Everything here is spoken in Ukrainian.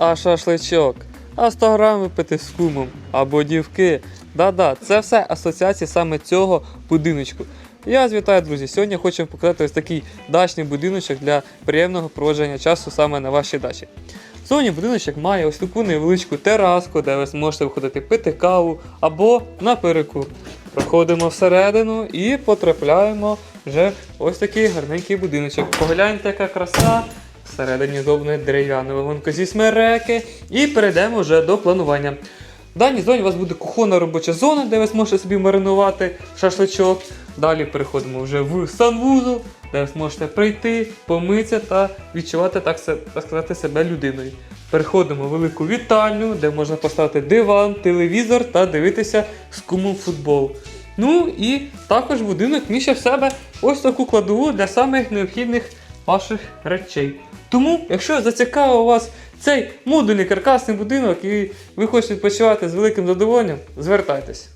а шашличок, а 100 грам випити з кумом, або дівки. Да-да, це все асоціації саме цього будиночку. Я вас вітаю, друзі. Сьогодні хочу показати ось такий дачний будиночок для приємного проводження часу саме на вашій дачі. Зовні будиночок має ось таку невеличку тераску, де ви зможете виходити пити каву або на перекур. Проходимо всередину і потрапляємо вже ось такий гарненький будиночок. Погляньте, яка краса. Всередині зроблений дерев'яний вагонко зі смереки. І перейдемо вже до планування. В даній зоні у вас буде кухонна робоча зона, де ви зможете собі маринувати шашличок. Далі переходимо вже в санвузол, де ви зможете прийти, помитися та відчувати, так, так сказати, себе людиною. Переходимо в велику вітальню, де можна поставити диван, телевізор та дивитися з кумом футбол. Ну і також будинок міщає в себе ось таку кладову для самих необхідних ваших речей. Тому, якщо зацікавив вас цей модульний каркасний будинок і ви хочете відпочивати з великим задоволенням, звертайтесь.